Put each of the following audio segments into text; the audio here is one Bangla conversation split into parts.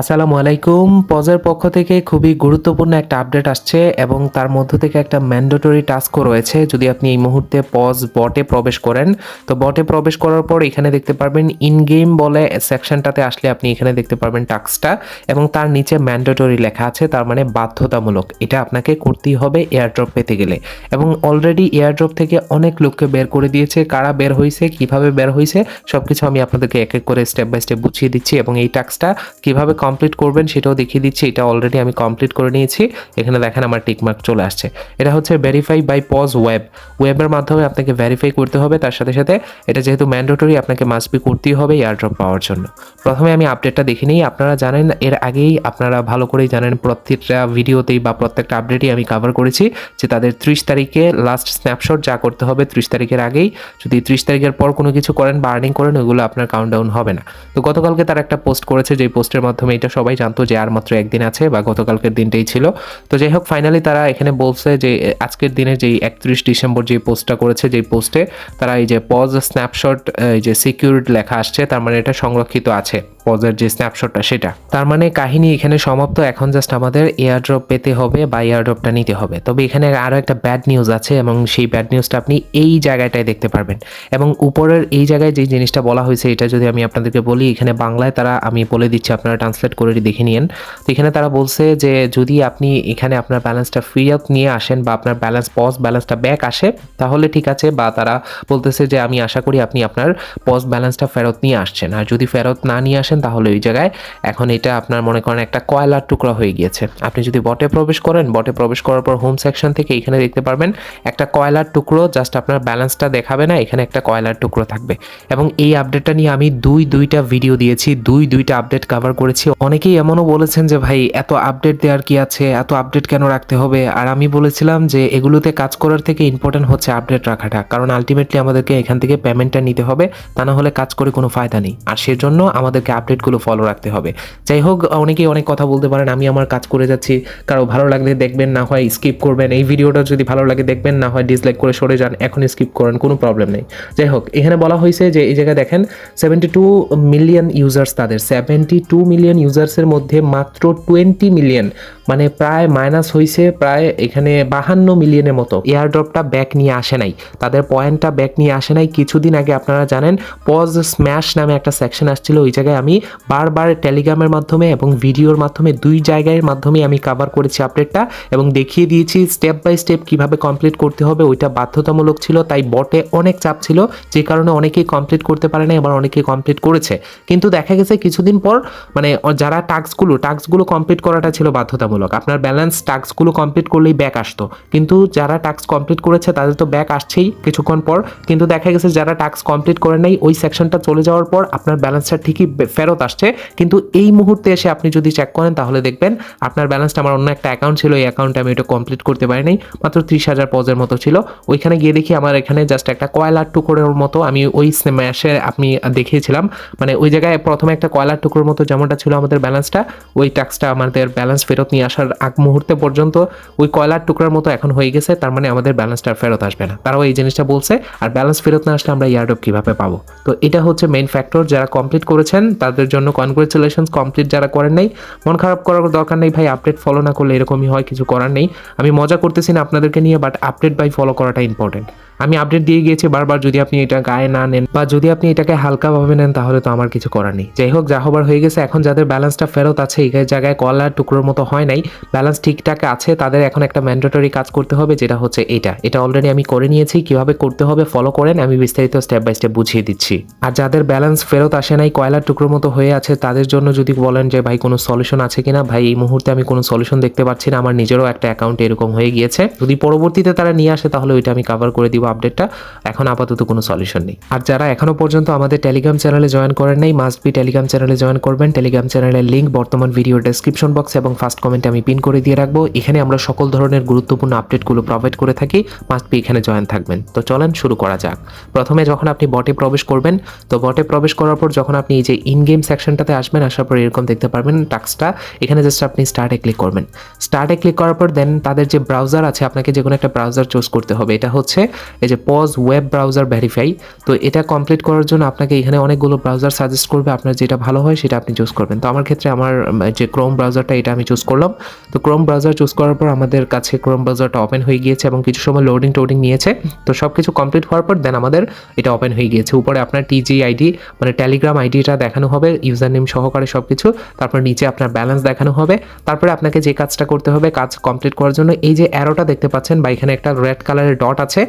আসসালামু আলাইকুম। পজের পক্ষ থেকে খুবই গুরুত্বপূর্ণ একটা আপডেট আসছে এবং তার মধ্য থেকে একটা ম্যান্ডেটরি টাস্কও রয়েছে। যদি আপনি এই মুহূর্তে পজ বটে প্রবেশ করেন, তো বটে প্রবেশ করার পর এখানে দেখতে পারবেন ইন গেম বলে সেকশনটাতে আসলে আপনি এখানে দেখতে পারবেন টাস্কটা এবং তার নিচে ম্যান্ডেটরি লেখা আছে, তার মানে বাধ্যতামূলক। এটা আপনাকে করতেই হবে এয়ারড্রপ পেতে গেলে। এবং অলরেডি এয়ারড্রপ থেকে অনেক লোককে বের করে দিয়েছে, কারা বের হয়েছে কীভাবে বের হয়েছে সবকিছু আমি আপনাদেরকে এক এক করে স্টেপ বাই স্টেপ বুঝিয়ে দিচ্ছি এবং এই টাস্কটা কীভাবে কমপ্লিট করবেন, সেটাও দেখিয়ে দিচ্ছি, এটা অলরেডি আমি কমপ্লিট করে নিয়েছি। এখানে দেখেন আমার টিকমার্ক চলে আসছে। এটা হচ্ছে ভেরিফাই বাই পজ ওয়েব ওয়েবের মাধ্যমে আপনাকে ভেরিফাই করতে হবে, তার সাথে সাথে এটা যেহেতু ম্যান্ডেটরি আপনাকে মাস্ট বি করতেই হবে এয়ারড্রপ পাওয়ার জন্য। প্রথমে আমি আপডেটটা দেখে নিই। আপনারা জানেন, এর আগেই আপনারা ভালো করেই জানেন, প্রত্যেকটা ভিডিওতেই বা প্রত্যেকটা আপডেটই আমি কভার করেছি যে তাদের ত্রিশ তারিখে লাস্ট স্ন্যাপশট যা করতে হবে ত্রিশ তারিখের আগেই। যদি ত্রিশ তারিখের পর কোনো কিছু করেন বা আর্নিং করেন ওগুলো আপনার কাউন্টডাউন হবে না। তো গতকালকে তারা একটা পোস্ট করেছে যে পোস্টের মাধ্যমে এটা সবাই জানতো যে আর মাত্র একদিন আছে বা গতকালকের দিনটাই ছিল। তো যাই হোক ফাইনালি তারা এখানে বলছে যে, আজকের দিনে যেই একত্রিশ ডিসেম্বর যে পোস্টটা করেছে, যেই পোস্টে তারা এই যে পজ স্ন্যাপশট এই যে সিকিউরিটি লেখা আসছে, তার মানে এটা সংরক্ষিত আছে। পজের যে স্ন্যাপশটটা সেটা। তার মানে কাহিনী এখানে সমাপ্ত। এখন জাস্ট আমাদের এয়ারড্রপ পেতে হবে বা এয়ারড্রপটা নিতে হবে। তবে এখানে আরও একটা ব্যাড নিউজ আছে এবং সেই ব্যাড নিউজটা আপনি এই জায়গাটায় দেখতে পারবেন। এবং উপরের এই জায়গায় যে জিনিসটা বলা হয়েছে, এটা যদি আমি আপনাদেরকে বলি, এখানে বাংলায় তারা, আমি বলে দিচ্ছি, আপনারা ট্রান্সলেট করে দেখে নিন তো এখানে তারা বলছে যে, যদি আপনি এখানে আপনার ব্যালেন্সটা ফ্রি আপ নিয়ে আসেন বা আপনার ব্যালেন্স পজ ব্যালেন্সটা ব্যাক আসে, তাহলে ঠিক আছে। বা তারা বলতেছে যে, আমি আশা করি আপনি আপনার পজ ব্যালেন্সটা ফেরত নিয়ে আসছেন। আর যদি ফেরত না নিয়ে আসেন তাহলে ওই জায়গায় এখন এটা আপনার মনে করেন একটা কয়লার টুকরা হয়ে গিয়েছে। আপনি যদি বটে প্রবেশ করেন, বটে প্রবেশ করার পর হোম সেকশন থেকে এখানে দেখতে পারবেন একটা কয়লার টুকরো জাস্ট আপনার ব্যালেন্সটা দেখাবে না, এখানে একটা কয়লার টুকরো থাকবে। এবং এই আপডেটটা নিয়ে আমি দুই, দুইটা ভিডিও দিয়েছি, দুই, দুইটা আপডেট কভার করেছি। অনেকেই এমনও বলেছেন যে, ভাই, এত আপডেট দেওয়ার কি আছে? এত আপডেট কেন রাখতে হবে? আর আমি বলেছিলাম যে, এগুলোতে কাজ করার থেকে ইম্পর্টেন্ট হচ্ছে আপডেট রাখাটা। কারণ আলটিমেটলি আমাদেরকে এখান থেকে পেমেন্টটা নিতে হবে, তা না হলে কাজ করে কোনো ফায়দা নেই। আর সেজন্য আমাদেরকে আপডেটগুলো ফলো রাখতে হবে। যাই হোক অনেকেই অনেক কথা বলতে পারেন, আমি আমার কাজ করে যাচ্ছি, কারও ভালো লাগলে দেখবেন, না হয় স্কিপ করবেন। এই ভিডিওটা যদি ভালো লাগে দেখবেন, না হয় ডিসলাইক করে সরে যান এখন স্কিপ করেন, কোনো প্রবলেম নেই। যাই হোক এখানে বলা হয়েছে যে, এই জায়গায় দেখেন সেভেন্টি টু মিলিয়ন ইউজার্স তাদের। সেভেন্টি টু মিলিয়ন ইউজার্সের মধ্যে মাত্র টোয়েন্টি মিলিয়ন মানে প্রায় মাইনাস হয়েছে প্রায় এখানে বাহান্ন মিলিয়নের মতো। এয়ারড্রপটা ব্যাক নিয়ে আসে নাই। তাদের পয়েন্টটা ব্যাক নিয়ে আসে নাই। কিছুদিন আগে আপনারা জানেন পজ স্ম্যাশ নামে একটা সেকশন আসছিল। ওই জায়গায় আমি বারবার টেলিগ্রামের মাধ্যমে এবং ভিডিওর মাধ্যমে, দুই জায়গার মাধ্যমে আমি কভার করেছি আপডেটটা এবং দেখিয়ে দিয়েছি স্টেপ বাই স্টেপ কীভাবে কমপ্লিট করতে হবে। ওইটা বাধ্যতামূলক ছিল, তাই বটে অনেক চাপ ছিল। যে কারণে অনেকেই কমপ্লিট করতে পারে না এবার অনেকেই কমপ্লিট করেছে। কিন্তু দেখা গেছে কিছুদিন পর মানে যারা টাস্কগুলো টাস্কগুলো কমপ্লিট করাটা ছিল বাধ্যতামূলক। আপনার ব্যালেন্স টাস্কগুলো কমপ্লিট করলেই ব্যাক আসতো। কিন্তু যারা টাস্ক কমপ্লিট করেছে, তাদের তো ব্যাক আসছেই কিছুক্ষণ পর। কিন্তু দেখা গেছে, যারা টাস্ক কমপ্লিট করে নাই, ওই সেকশনটা চলে যাওয়ার পর আপনার ব্যালেন্সটা ঠিকই ফেরত আসছে। কিন্তু এই মুহূর্তে এসে আপনি যদি চেক করেন, তাহলে দেখবেন আপনার ব্যালেন্সটা আমার অন্য একটা অ্যাকাউন্ট ছিল। এই অ্যাকাউন্টে আমি এটা কমপ্লিট করতে পারি নাই। মাত্র ত্রিশ হাজার পজের মতো ছিল। ওইখানে গিয়ে দেখি আমার এখানে জাস্ট একটা কয়লার টুকরোর মতো আমি ওই ম্যাশে আপনি দেখিয়েছিলাম। মানে ওই জায়গায় প্রথমে একটা কয়লার টুকরোর মতো যেমনটা ছিল আমাদের ব্যালেন্সটা ওই ট্যাক্সটা আমাদের ব্যালেন্স ফেরত নিয়ে আসার আগ মুহূর্তে পর্যন্ত ওই কয়লার টুকরার মতো এখন হয়ে গেছে, তার মানে আমাদের ব্যালেন্সটা ফেরত আসবে না। তারাও এই জিনিসটা বলছে, আর ব্যালেন্স ফেরত না আসলে আমরা ইয়ারডপ কীভাবে পাবো? তো এটা হচ্ছে মেইন ফ্যাক্টর যারা কমপ্লিট করেছেন, তাদের জন্য কনগ্রেচুলেশন কমপ্লিট যারা করেন নাই, মন খারাপ করার দরকার নেই ভাই আপডেট ফলো না করলে এরকমই হয়, কিছু করার নেই। আমি মজা করতেছি না আপনাদেরকে নিয়ে বাট আপডেট বাই ফলো করাটা ইম্পর্টেন্ট আমি আপডেট দিয়ে গিয়েছি বারবার, যদি আপনি এটা গায়ে না নেন, বা যদি আপনি এটাকে হালকাভাবে নেন, তাহলে তো আমার কিছু করার নেই। যাই হোক, যা হবার হয়ে গেছে, এখন যাদের ব্যালেন্সটা ফেরত আছে, এই জায়গায় কলার টুকরোর মতো হয় নাই ব্যালেন্স ঠিকঠাক আছে, তাদের এখন একটা ম্যান্ডেটরি কাজ করতে হবে, যেটা হচ্ছে এটা। এটা অলরেডি আমি করে নিয়েছি, কীভাবে করতে হবে ফলো করেন, আমি বিস্তারিত স্টেপ বাই স্টেপ বুঝিয়ে দিচ্ছি। আর যাদের ব্যালেন্স ফেরত আসে নাই, কয়লার টুকরোর মতো হয়ে আছে, তাদের জন্য যদি বলেন যে, ভাই, কোনো সলিউশন আছে কিনা? ভাই, এই মুহূর্তে আমি কোনো সলিউশন দেখতে পাচ্ছি না, আমার নিজেরও একটা অ্যাকাউন্ট এরকম হয়ে গিয়েছে। যদি পরবর্তীতে তারা নিয়ে আসে, তাহলে ওইটা আমি কভার করে দিব আপডেটটা এখন আপাতত কোনো সলিউশন নেই। আর যারা এখনও পর্যন্ত আমাদের টেলিগ্রাম চ্যানেলে জয়েন করেন নাই মাস্ট বি টেলিগ্রাম চ্যানেলে জয়েন করবেন। টেলিগ্রাম চ্যানেলের লিঙ্ক বর্তমান ভিডিও ডেসক্রিপশন বক্স এবং ফার্স্ট কমেন্ট কমেন্টে আমি পিন করে দিয়ে রাখব। এখানে আমরা সকল ধরনের গুরুত্বপূর্ণ আপডেটগুলো প্রোভাইড করে থাকি। মাস্ট বি এখানে জয়েন থাকবেন। তো চলেন শুরু করা যাক। প্রথমে যখন আপনি বটে প্রবেশ করবেন, তো বটে প্রবেশ করার পর যখন আপনি এই যে ইন গেম সেকশনটাতে আসবেন, আসার পর এরকম দেখতে পারবেন টাক্সটা এখানে জাস্ট আপনি স্টার্টে ক্লিক করবেন। স্টার্টে ক্লিক করার পর দেন তাদের যে ব্রাউজার আছে, আপনাকে যে কোনো একটা ব্রাউজার চুজ করতে হবে। এটা হচ্ছে এই যে পজ ওয়েব ব্রাউজার ভেরিফাই তো এটা কমপ্লিট করার জন্য আপনাকে এখানে অনেকগুলো ব্রাউজার সাজেস্ট করবে। আপনার যেটা ভালো হয় সেটা আপনি চুজ করবেন। তো আমার ক্ষেত্রে আমার যে ক্রোম ব্রাউজারটা এটা আমি চুজ করলাম। তো ক্রোম ব্রাউজার চুজ করার পর আমাদের কাছে ক্রোম ব্রাউজারটা ওপেন হয়ে গিয়েছে এবং কিছু সময় লোডিং টোডিং নিয়েছে। তো সব কিছু কমপ্লিট হওয়ার পর দেন আমাদের এটা ওপেন হয়ে গিয়েছে। উপরে আপনার টিজি আইডি মানে টেলিগ্রাম আইডিটা দেখানো হবে ইউজার নেম সহকারে সব কিছু তারপর নিচে আপনার ব্যালেন্স দেখানো হবে। তারপরে আপনাকে যে কাজটা করতে হবে, কাজ কমপ্লিট করার জন্য এই যে অ্যারোটা দেখতে পাচ্ছেন বা এখানে একটা রেড কালারের ডট আছে,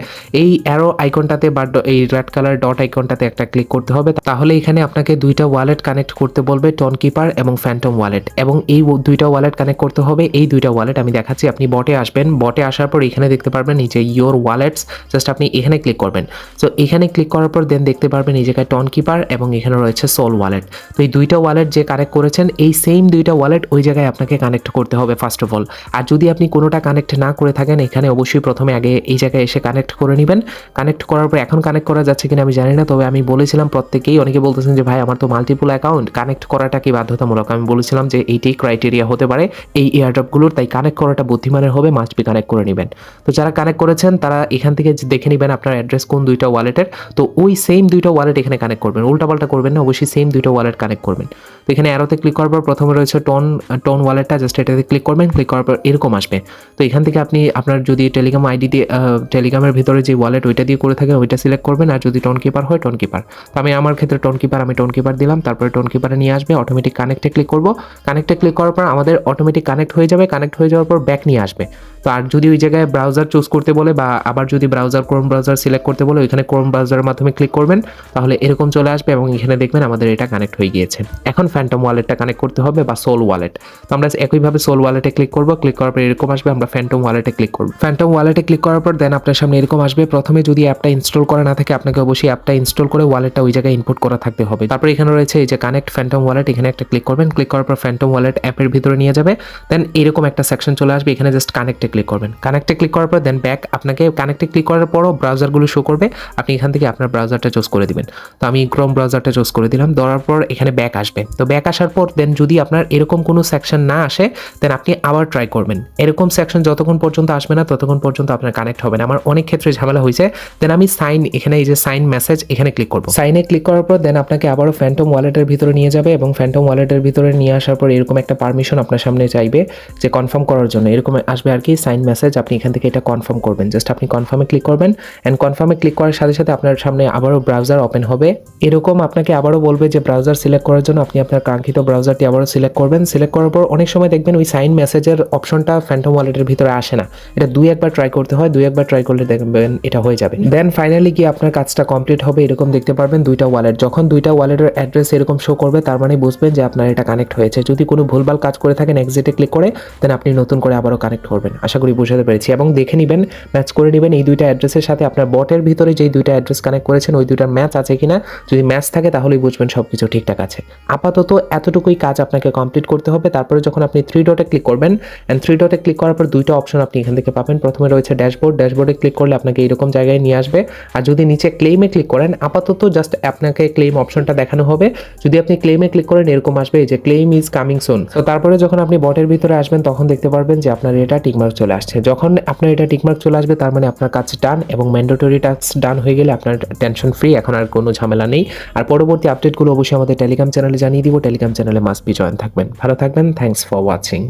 এই অ্যারো আইকনটাতে বা এই রেড কালার ডট আইকনটাতে একটা ক্লিক করতে হবে। তাহলে এখানে আপনাকে দুইটা ওয়ালেট কানেক্ট করতে বলবে টন কিপার এবং ফ্যান্টম ওয়ালেট এবং এই দুইটা ওয়ালেট কানেক্ট করতে হবে, এই দুইটা ওয়ালেট আমি দেখাচ্ছি। আপনি বটে আসবেন বটে আসার পর এখানে দেখতে পারবেন যে ইয়োর ওয়ালেটস জাস্ট আপনি এখানে ক্লিক করবেন। সো এখানে ক্লিক করার পর দেন দেখতে পারবেন এই জায়গায় টন কিপার এবং এখানে রয়েছে সোল ওয়ালেট তো এই দুইটা ওয়ালেট যে কানেক্ট করেছেন, এই সেম দুইটা ওয়ালেট ওই জায়গায় আপনাকে কানেক্ট করতে হবে ফার্স্ট অফ অল আর যদি আপনি কোনোটা কানেক্ট না করে থাকেন, এখানে অবশ্যই প্রথমে আগে এই জায়গায় এসে কানেক্ট করে নেবেন। কানেক্ট করার পর এখন কানেক্ট করা যাচ্ছে কিনা আমি জানি না, তবে আমি বলেছিলাম প্রত্যেকেই, অনেকে বলতেছেন যে, ভাই, আমার তো মাল্টিপল অ্যাকাউন্ট কানেক্ট করাটা কি বাধ্যতামূলক? আমি বলেছিলাম যে, এইটাই ক্রাইটেরিয়া হতে পারে এই এয়ারড্রপগুলোর তাই কানেক্ট করাটা বুদ্ধিমানের হবে মাস্ট বি কানেক্ট করে নেবেন। তো যারা কানেক্ট করেছেন, তারা এখান থেকে দেখে নেবেন আপনার অ্যাড্রেস কোন দুইটা ওয়ালেটের তো ওই সেম দুইটা ওয়ালেট এখানে কানেক্ট করবেন। উল্টাপাল্টা করবেন না, অবশ্যই সেম দুইটা ওয়ালেট কানেক্ট করবেন। তো এখানে অ্যারোতে ক্লিক করার পর প্রথমে রয়েছে টন টন ওয়ালেটটা জাস্ট এটাতে ক্লিক করবেন ক্লিক করার পর এরকম আসবে। তো এখান থেকে আপনি, আপনার যদি টেলিগ্রাম আইডি দিয়ে টেলিগ্রামের ভিতরে যে ওয়ালেট ওইটা দিয়ে করে থাকেন, ওইটা সিলেক্ট করবেন, আর যদি টোন কিপার হয় টন কিপার তো আমি আমার ক্ষেত্রে টোন কিপার আমি টন কিপার দিলাম, তারপরে টোন কিপারে নিয়ে আসবে অটোমেটিক কানেক্টে ক্লিক করব। কানেক্টে ক্লিক করার পর আমাদের অটোমেটিক কানেক্ট হয়ে যাবে কানেক্ট হয়ে যাওয়ার পর ব্যাক নিয়ে আসবে। তো আর যদি ওই জায়গায় ব্রাউজার চুজ করতে বলে বা আবার যদি ব্রাউজার ক্রোম ব্রাউজার সিলেক্ট করতে বলে, ওইখানে ক্রোম ব্রাউজারের মাধ্যমে ক্লিক করবেন, তাহলে এরকম চলে আসবে এবং এখানে দেখবেন আমাদের এটা কানেক্ট হয়ে গিয়েছে। এখন ফ্যান্টম ওয়ালেটটা কানেক্ট করতে হবে বা সোল ওয়ালেট তো আমরা একইভাবে সোল ওয়ালেটে ক্লিক করব ক্লিক করার পর এরকম আসবে, আমরা ফ্যান্টম ওয়ালেটে ক্লিক করব। ফ্যান্টম ওয়ালেটে ক্লিক করার পর দেন আপনার সামনে এরকম আসবে, প্রথমে যদি অ্যাপটা ইনস্টল করা না থাকে, আপনাকে অবশ্যই অ্যাপটা ইনস্টল করে ওয়ালেটটা ওই জায়গায় ইনপুট করা থাকতে হবে। তারপর এখানে রয়েছে এই যে কানেক্ট ফ্যান্টম ওয়ালেট এখানে একটা ক্লিক করবেন ক্লিক করার পর ফ্যান্টম ওয়ালেট অ্যাপের ভিতরে নিয়ে যাবে। দেন এরকম একটা সেকশন চলে আসবে, এখানে জাস্ট কানেক্টে ক্লিক করবেন। কানেক্টে ক্লিক করার পর দেন ব্যাক আপনাকে কানেক্টে ক্লিক করার পরও ব্রাউজারগুলো শো করবে, আপনি এখান থেকে আপনার ব্রাউজারটা চুজ করে দিবেন। তো আমি ক্রোম ব্রাউজারটা চুজ করে দিলাম দেওয়ার পর এখানে ব্যাক আসবে। তো ব্যাক আসার পর দেন যদি আপনার এরকম কোনো সেকশন না আসে দেন আপনি আবার ট্রাই করবেন। এরকম সেকশন যতক্ষণ পর্যন্ত আসবে না, ততক্ষণ পর্যন্ত আপনার কানেক্ট হবে না। আমার অনেক ক্ষেত্রে ঝামেলা হয়েছে। দেন আমি সাইন এখানে এই যে সাইন মেসেজ এখানে ক্লিক করব। সাইনে ক্লিক করার পর দেন আপনাকে আবারও ফ্যান্টম ওয়ালেটের ভিতরে নিয়ে যাবে এবং ফ্যান্টম ওয়ালেটের ভিতরে নিয়ে আসার পর এরকম একটা পারমিশন আপনার সামনে চাইবে যে কনফার্ম করার জন্য। এরকম আসবে আর কি সাইন মেসেজ আপনি এখান থেকে এটা কনফার্ম করবেন। জাস্ট আপনি কনফার্মে ক্লিক করবেন অ্যান্ড কনফার্মে ক্লিক করার সাথে সাথে আপনার সামনে আবারও ব্রাউজার ওপেন হবে। এরকম আপনাকে আবারও বলবে যে ব্রাউজার সিলেক্ট করার জন্য আপনি আপনার কাঙ্ক্ষিত ব্রাউজারটি আবারও সিলেক্ট করবেন। সিলেক্ট করার পর অনেক সময় দেখবেন ওই সাইন মেসেজের অপশনটা ফ্যান্টম ওয়ালেটের ভিতরে আসে না। এটা দুই একবার ট্রাই করতে হয়, দুই একবার ট্রাই করলে দেখবেন এটা হয়ে যাবে। দেন ফাইনালি গিয়ে আপনার কাজটা কমপ্লিট হবে, এরকম দেখতে পারবেন দুইটা ওয়ালেট যখন দুইটা ওয়ালেটের অ্যাড্রেস এরকম শো করবে, তার মানে বুঝবেন যে আপনার এটা কানেক্ট হয়েছে। যদি কোনো ভুলভাল কাজ করে থাকেন এক্সিটে ক্লিক করে দেন আপনি নতুন করে আবারও কানেক্ট করবেন। আশা করি বুঝাতে পেরেছি। এবং দেখে নেবেন ম্যাচ করে নেবেন এই দুইটা অ্যাড্রেসের সাথে। আপনার বটের ভিতরে যেই দুইটা অ্যাড্রেস কানেক্ট করেছেন, ওই দুইটার ম্যাচ আছে কিনা, যদি ম্যাচ থাকে তাহলেই বুঝবেন সব কিছু ঠিকঠাক আছে। আপাতত এতটুকুই কাজ আপনাকে কমপ্লিট করতে হবে। তারপরে যখন আপনি থ্রি ডটে ক্লিক করবেন অ্যান্ড থ্রি ডটে ক্লিক করার পর দুইটা অপশন আপনি এখান থেকে পাবেন। প্রথমে রয়েছে ড্যাশবোর্ড ড্যাশবোর্ডে ক্লিক করলে আপনাকে এরকম জায়গায় নিয়ে আসবে। আর যদি নিচে ক্লেমে ক্লিক করেন, আপাতত জাস্ট আপনাকে ক্লেম অপশনটা দেখানো হবে। যদি আপনি ক্লেমে ক্লিক করেন, এরকম আসবে যে ক্লেম ইজ কামিং সুন তো তারপরে যখন আপনি বটের ভিতরে আসবেন, তখন দেখতে পারবেন যে আপনার এটা টিকমার্ক চলে আসছে। যখন আপনার এটা টিকমার্ক চলে আসবে, তার মানে আপনার কাজ ডান এবং ম্যান্ডেটরি টাস্ক ডান হয়ে গেলে আপনার টেনশন ফ্রি এখন আর কোনো ঝামেলা নেই। আর পরবর্তী আপডেটগুলো অবশ্যই আমাদের টেলিগ্রাম চ্যানেলে জানিয়ে দিব। টেলিগ্রাম চ্যানেলে মাস্ট বি জয়েন থাকবেন। ভালো থাকবেন। Thanks for watching